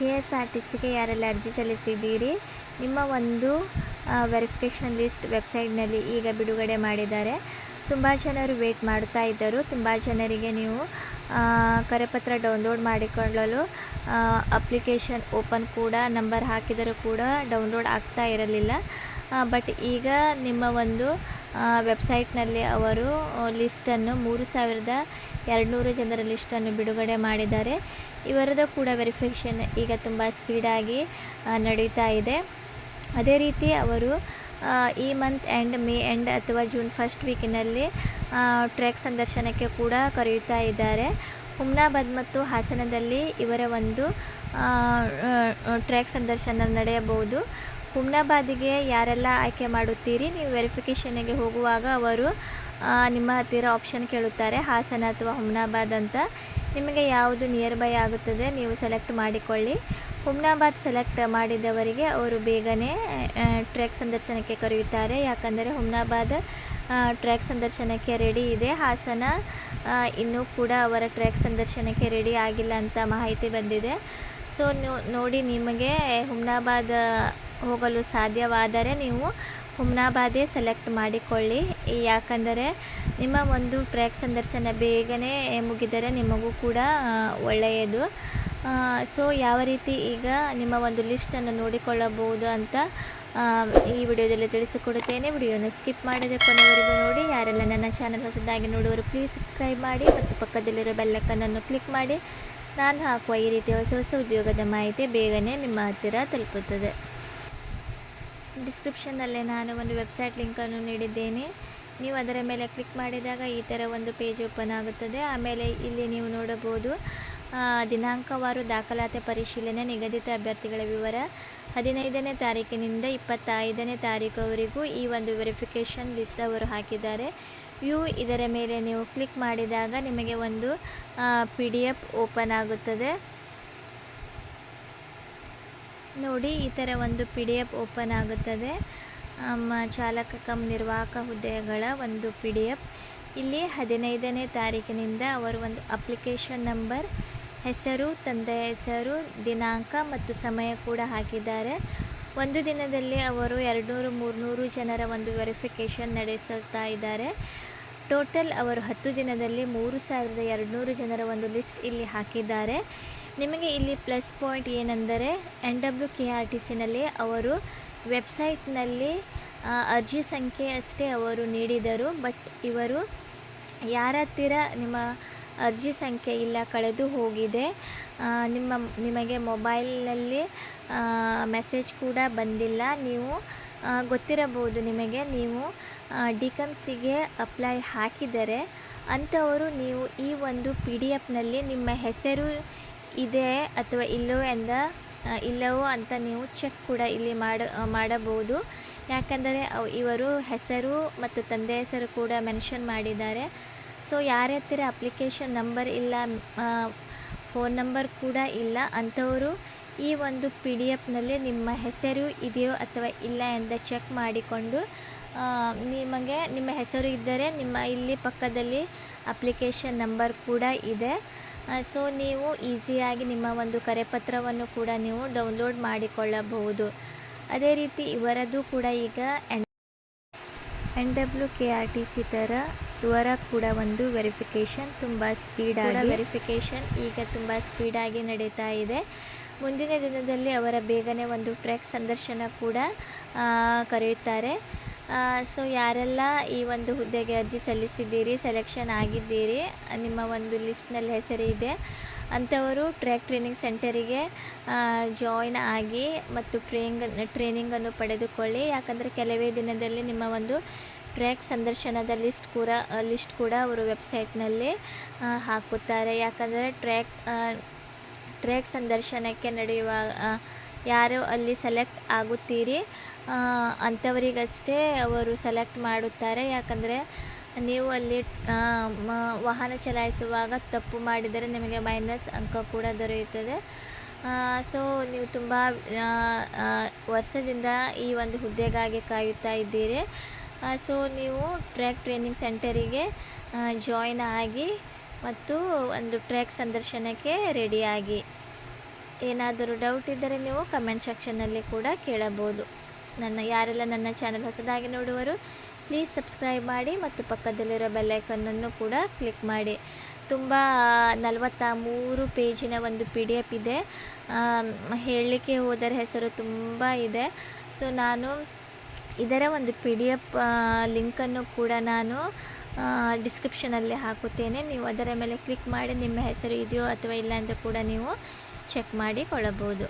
K S R T ಸಿಗೆ ಯಾರೆಲ್ಲ ಅರ್ಜಿ ಸಲ್ಲಿಸಿದ್ದೀರಿ? ನಿಮ್ಮ ಒಂದು ವೆರಿಫಿಕೇಷನ್ ಲಿಸ್ಟ್ ವೆಬ್ಸೈಟ್ನಲ್ಲಿ ಈಗ ಬಿಡುಗಡೆ ಮಾಡಿದ್ದಾರೆ. ತುಂಬ ಜನರು ವೇಟ್ ಮಾಡ್ತಾ ಇದ್ದರು. ತುಂಬ ಜನರಿಗೆ ನೀವು ಕರೆಪತ್ರ ಡೌನ್ಲೋಡ್ ಮಾಡಿಕೊಳ್ಳಲು ಅಪ್ಲಿಕೇಶನ್ ಓಪನ್ ಕೂಡ ನಂಬರ್ ಹಾಕಿದರೂ ಕೂಡ ಡೌನ್ಲೋಡ್ ಆಗ್ತಾ ಇರಲಿಲ್ಲ. ಬಟ್ ಈಗ ನಿಮ್ಮ ಒಂದು ವೆಬ್ಸೈಟ್ನಲ್ಲಿ ಅವರು ಲಿಸ್ಟನ್ನು ಮೂರು ಸಾವಿರದ ಎರಡುನೂರು ಜನರ ಲಿಸ್ಟನ್ನು ಬಿಡುಗಡೆ ಮಾಡಿದ್ದಾರೆ. ಇವರದ್ದು ಕೂಡ ವೆರಿಫಿಕೇಷನ್ ಈಗ ತುಂಬ ಸ್ಪೀಡಾಗಿ ನಡೀತಾ ಇದೆ. ಅದೇ ರೀತಿ ಅವರು ಈ ಮಂತ್ ಎಂಡ್ ಮೇ ಎಂಡ್ ಅಥವಾ ಜೂನ್ ಫಸ್ಟ್ ವೀಕಿನಲ್ಲಿ ಟ್ರ್ಯಾಕ್ ಸಂದರ್ಶನಕ್ಕೆ ಕೂಡ ಕರೆಯುತ್ತಾ ಇದ್ದಾರೆ. ಹುಮ್ನಾಬಾದ್ ಮತ್ತು ಹಾಸನದಲ್ಲಿ ಇವರ ಒಂದು ಟ್ರ್ಯಾಕ್ ಸಂದರ್ಶನ ನಡೆಯಬಹುದು. ಹುಮ್ನಾಬಾದಿಗೆ ಯಾರೆಲ್ಲ ಆಯ್ಕೆ ಮಾಡುತ್ತೀರಿ? ನೀವು ವೆರಿಫಿಕೇಷನ್ಗೆ ಹೋಗುವಾಗ ಅವರು ನಿಮ್ಮ ಹತ್ತಿರ ಆಪ್ಷನ್ ಕೇಳುತ್ತಾರೆ, ಹಾಸನ ಅಥವಾ ಹುಮ್ನಾಬಾದ್ ಅಂತ. ನಿಮಗೆ ಯಾವುದು ನಿಯರ್ ಬೈ ಆಗುತ್ತದೆ ನೀವು ಸೆಲೆಕ್ಟ್ ಮಾಡಿಕೊಳ್ಳಿ. ಹುಮ್ನಾಬಾದ್ ಸೆಲೆಕ್ಟ್ ಮಾಡಿದವರಿಗೆ ಅವರು ಬೇಗನೆ ಟ್ರ್ಯಾಕ್ ಸಂದರ್ಶನಕ್ಕೆ ಕರೆಯುತ್ತಾರೆ. ಯಾಕಂದರೆ ಹುಮ್ನಾಬಾದ್ ಟ್ರ್ಯಾಕ್ ಸಂದರ್ಶನಕ್ಕೆ ರೆಡಿ ಇದೆ. ಹಾಸನ ಇನ್ನೂ ಕೂಡ ಅವರ ಟ್ರ್ಯಾಕ್ ಸಂದರ್ಶನಕ್ಕೆ ರೆಡಿ ಆಗಿಲ್ಲ ಅಂತ ಮಾಹಿತಿ ಬಂದಿದೆ. ಸೊ ನೋಡಿ ನಿಮಗೆ ಹುಮ್ನಾಬಾದ್ ಹೋಗಲು ಸಾಧ್ಯವಾದರೆ ನೀವು ಹುಮ್ನಾಬಾದೇ ಸೆಲೆಕ್ಟ್ ಮಾಡಿಕೊಳ್ಳಿ. ಯಾಕಂದರೆ ನಿಮ್ಮ ಒಂದು ಟ್ರ್ಯಾಕ್ ಸಂದರ್ಶನ ಬೇಗನೆ ಮುಗಿದರೆ ನಿಮಗೂ ಕೂಡ ಒಳ್ಳೆಯದು. ಸೊ ಯಾವ ರೀತಿ ಈಗ ನಿಮ್ಮ ಒಂದು ಲಿಸ್ಟನ್ನು ನೋಡಿಕೊಳ್ಳಬಹುದು ಅಂತ ಈ ವಿಡಿಯೋದಲ್ಲಿ ತಿಳಿಸಿಕೊಡುತ್ತೇನೆ. ವಿಡಿಯೋನ ಸ್ಕಿಪ್ ಮಾಡದೆ ಕೊನೆವರೆಗೂ ನೋಡಿ. ಯಾರೆಲ್ಲ ನನ್ನ ಚಾನಲ್ ಹೊಸದಾಗಿ ನೋಡುವರು ಪ್ಲೀಸ್ ಸಬ್ಸ್ಕ್ರೈಬ್ ಮಾಡಿ. ಮತ್ತು ಪಕ್ಕದಲ್ಲಿರೋ ಬೆಲ್ಲಕ್ಕನನ್ನು ಕ್ಲಿಕ್ ಮಾಡಿ. ನಾನು ಹಾಕುವ ಈ ರೀತಿಯ ಹೊಸ ಹೊಸ ಉದ್ಯೋಗದ ಮಾಹಿತಿ ಬೇಗನೆ ನಿಮ್ಮ ಹತ್ತಿರ ತಲುಪುತ್ತದೆ. ಡಿಸ್ಕ್ರಿಪ್ಷನ್ನಲ್ಲೇ ನಾನು ಒಂದು ವೆಬ್ಸೈಟ್ ಲಿಂಕನ್ನು ನೀಡಿದ್ದೇನೆ. ನೀವು ಅದರ ಮೇಲೆ ಕ್ಲಿಕ್ ಮಾಡಿದಾಗ ಈ ಥರ ಒಂದು ಪೇಜ್ ಓಪನ್ ಆಗುತ್ತದೆ. ಆಮೇಲೆ ಇಲ್ಲಿ ನೀವು ನೋಡಬಹುದು ದಿನಾಂಕವಾರು ದಾಖಲಾತಿ ಪರಿಶೀಲನೆ, ನಿಗದಿತ ಅಭ್ಯರ್ಥಿಗಳ ವಿವರ. ಹದಿನೈದನೇ ತಾರೀಕಿನಿಂದ ಇಪ್ಪತ್ತೈದನೇ ತಾರೀಕುವರೆಗೂ ಈ ಒಂದು ವೆರಿಫಿಕೇಷನ್ ಲಿಸ್ಟ್ ಅವರು ಹಾಕಿದ್ದಾರೆ. ವ್ಯೂ ಇದರ ಮೇಲೆ ನೀವು ಕ್ಲಿಕ್ ಮಾಡಿದಾಗ ನಿಮಗೆ ಒಂದು ಪಿ ಡಿ ಎಫ್ ಓಪನ್ ಆಗುತ್ತದೆ. ನೋಡಿ, ಈ ಥರ ಒಂದು ಪಿ ಡಿ ಎಫ್ ಓಪನ್ ಆಗುತ್ತದೆ. ಚಾಲಕ ಕಮ್ ನಿರ್ವಾಹಕ ಹುದ್ದೆಗಳ ಒಂದು ಪಿ ಡಿ ಎಫ್ ಇಲ್ಲಿ ಹದಿನೈದನೇ ತಾರೀಕಿನಿಂದ ಅವರು ಒಂದು ಅಪ್ಲಿಕೇಶನ್ ನಂಬರ್ ಹೆಸರು ತಂದೆಯ ಹೆಸರು, ದಿನಾಂಕ ಮತ್ತು ಸಮಯ ಕೂಡ ಹಾಕಿದ್ದಾರೆ. ಒಂದು ದಿನದಲ್ಲಿ ಅವರು ಎರಡುನೂರು, ಮೂರುನೂರು ಜನರ ಒಂದು ವೆರಿಫಿಕೇಷನ್ ನಡೆಸುತ್ತಾ ಇದ್ದಾರೆ. ಟೋಟಲ್ ಅವರು ಹತ್ತು ದಿನದಲ್ಲಿ ಮೂರು ಸಾವಿರದ ಎರಡುನೂರು ಜನರ ಒಂದು ಲಿಸ್ಟ್ ಇಲ್ಲಿ ಹಾಕಿದ್ದಾರೆ. ನಿಮಗೆ ಇಲ್ಲಿ ಪ್ಲಸ್ ಪಾಯಿಂಟ್ ಏನೆಂದರೆ N W K R T ಸಿನಲ್ಲಿ ಅವರು ವೆಬ್ಸೈಟ್ನಲ್ಲಿ ಅರ್ಜಿ ಸಂಖ್ಯೆ ಅಷ್ಟೇ ಅವರು ನೀಡಿದರು, ಬಟ್ ಇವರು ಯಾರ ಹತ್ತಿರ ನಿಮ್ಮ ಅರ್ಜಿ ಸಂಖ್ಯೆ ಇಲ್ಲ, ಕಳೆದು ಹೋಗಿದೆ ನಿಮ್ಮ, ನಿಮಗೆ ಮೊಬೈಲ್ನಲ್ಲಿ ಮೆಸೇಜ್ ಕೂಡ ಬಂದಿಲ್ಲ, ನೀವು ಗೊತ್ತಿರಬಹುದು ನಿಮಗೆ, ನೀವು ಡಿಕಮ್ಸಿಗೆ ಅಪ್ಲೈ ಹಾಕಿದರೆ, ಅಂಥವರು ನೀವು ಈ ಒಂದು ಪಿ ಡಿ ಎಫ್ನಲ್ಲಿ ನಿಮ್ಮ ಹೆಸರು ಇದೆ ಅಥವಾ ಇಲ್ಲೋ ಎಂದ ಇಲ್ಲವೋ ಅಂತ ನೀವು ಚೆಕ್ ಕೂಡ ಇಲ್ಲಿ ಮಾಡ ಮಾಡಬಹುದು. ಯಾಕಂದರೆ ಇವರು ಹೆಸರು ಮತ್ತು ತಂದೆ ಹೆಸರು ಕೂಡ ಮೆನ್ಷನ್ ಮಾಡಿದ್ದಾರೆ. ಸೊ ಯಾರ ಹತ್ತಿರ ಅಪ್ಲಿಕೇಶನ್ ನಂಬರ್ ಇಲ್ಲ ಫೋನ್ ನಂಬರ್ ಕೂಡ ಇಲ್ಲ, ಅಂಥವರು ಈ ಒಂದು ಪಿ ಡಿ ಎಫ್ನಲ್ಲಿ ನಿಮ್ಮ ಹೆಸರು ಇದೆಯೋ ಅಥವಾ ಇಲ್ಲ ಎಂದು ಚೆಕ್ ಮಾಡಿಕೊಂಡು ನಿಮಗೆ ನಿಮ್ಮ ಹೆಸರು ಇದ್ದರೆ ನಿಮ್ಮ ಇಲ್ಲಿ ಪಕ್ಕದಲ್ಲಿ ಅಪ್ಲಿಕೇಶನ್ ನಂಬರ್ ಕೂಡ ಇದೆ. ಸೊ ನೀವು ಈಸಿಯಾಗಿ ನಿಮ್ಮ ಒಂದು ಕರೆಪತ್ರವನ್ನು ಕೂಡ ನೀವು ಡೌನ್ಲೋಡ್ ಮಾಡಿಕೊಳ್ಳಬಹುದು. ಅದೇ ರೀತಿ ಇವರದ್ದು ಕೂಡ ಈಗ N N W K R T C ಥರ ಇವರ ಕೂಡ ಒಂದು ವೆರಿಫಿಕೇಷನ್ ತುಂಬ ಸ್ಪೀಡಾಗಿ ವೆರಿಫಿಕೇಷನ್ ಈಗ ತುಂಬ ಸ್ಪೀಡಾಗಿ ನಡೀತಾ ಇದೆ. ಮುಂದಿನ ದಿನದಲ್ಲಿ ಅವರ ಬೇಗನೆ ಒಂದು ಟ್ರ್ಯಾಕ್ ಸಂದರ್ಶನ ಕೂಡ ಕರೆಯುತ್ತಾರೆ. ಸೊ ಯಾರೆಲ್ಲ ಈ ಒಂದು ಹುದ್ದೆಗೆ ಅರ್ಜಿ ಸಲ್ಲಿಸಿದ್ದೀರಿ ಸೆಲೆಕ್ಷನ್ ಆಗಿದ್ದೀರಿ, ನಿಮ್ಮ ಒಂದು ಲಿಸ್ಟ್ನಲ್ಲಿ ಹೆಸರಿದೆ ಅಂಥವರು ಟ್ರ್ಯಾಕ್ ಟ್ರೈನಿಂಗ್ ಸೆಂಟರಿಗೆ ಜಾಯಿನ್ ಆಗಿ ಮತ್ತು ಟ್ರೈನಿಂಗ್ ಟ್ರೈನಿಂಗನ್ನು ಪಡೆದುಕೊಳ್ಳಿ. ಯಾಕಂದರೆ ಕೆಲವೇ ದಿನದಲ್ಲಿ ನಿಮ್ಮ ಒಂದು ಟ್ರ್ಯಾಕ್ ಸಂದರ್ಶನದ ಲಿಸ್ಟ್ ಕೂಡ ಲಿಸ್ಟ್ ಕೂಡ ಅವರು ವೆಬ್ಸೈಟ್ನಲ್ಲಿ ಹಾಕುತ್ತಾರೆ. ಯಾಕಂದರೆ ಟ್ರ್ಯಾಕ್ ಟ್ರ್ಯಾಕ್ ಸಂದರ್ಶನಕ್ಕೆ ನಡೆಯುವ ಯಾರು ಅಲ್ಲಿ ಸೆಲೆಕ್ಟ್ ಆಗುತ್ತೀರಿ? ಅಂಥವರಿಗಷ್ಟೇ ಅವರು ಸೆಲೆಕ್ಟ್ ಮಾಡುತ್ತಾರೆ. ಯಾಕಂದರೆ ನೀವು ಅಲ್ಲಿ ವಾಹನ ಚಲಾಯಿಸುವಾಗ ತಪ್ಪು ಮಾಡಿದರೆ ನಿಮಗೆ ಮೈನಸ್ ಅಂಕ ಕೂಡ ದೊರೆಯುತ್ತದೆ. ಸೊ ನೀವು ತುಂಬ ವರ್ಷದಿಂದ ಈ ಒಂದು ಹುದ್ದೆಗಾಗಿ ಕಾಯುತ್ತಾ ಇದ್ದೀರಿ. ಸೊ ನೀವು ಟ್ರ್ಯಾಕ್ ಟ್ರೈನಿಂಗ್ ಸೆಂಟರಿಗೆ ಜಾಯಿನ್ ಆಗಿ ಮತ್ತು ಒಂದು ಟ್ರ್ಯಾಕ್ ಸಂದರ್ಶನಕ್ಕೆ ರೆಡಿಯಾಗಿ ಏನಾದರೂ ಡೌಟ್ ಇದ್ದರೆ ನೀವು ಕಮೆಂಟ್ ಸೆಕ್ಷನ್ನಲ್ಲಿ ಕೂಡ ಕೇಳಬಹುದು. ನನ್ನ, ಯಾರೆಲ್ಲ ನನ್ನ ಚಾನಲ್ ಹೊಸದಾಗಿ ನೋಡುವರು ಪ್ಲೀಸ್ ಸಬ್ಸ್ಕ್ರೈಬ್ ಮಾಡಿ ಮತ್ತು ಪಕ್ಕದಲ್ಲಿರೋ ಬೆಲ್ಲೈಕನ್ನನ್ನು ಕೂಡ ಕ್ಲಿಕ್ ಮಾಡಿ. ತುಂಬ ನಲವತ್ತ ಮೂರು ಪೇಜಿನ ಒಂದು ಪಿ ಡಿ ಎಫ್ ಇದೆ. ಹೇಳಲಿಕ್ಕೆ ಹೋದರೆ ಹೆಸರು ತುಂಬ ಇದೆ. ಸೊ ನಾನು ಇದರ ಒಂದು ಪಿ ಡಿ ಎಫ್ ಲಿಂಕನ್ನು ಕೂಡ ನಾನು ಡಿಸ್ಕ್ರಿಪ್ಷನಲ್ಲಿ ಹಾಕುತ್ತೇನೆ. ನೀವು ಅದರ ಮೇಲೆ ಕ್ಲಿಕ್ ಮಾಡಿ ನಿಮ್ಮ ಹೆಸರು ಇದೆಯೋ ಅಥವಾ ಇಲ್ಲ ಅಂತ ಕೂಡ ನೀವು ಚೆಕ್ ಮಾಡಿಕೊಳ್ಳಬಹುದು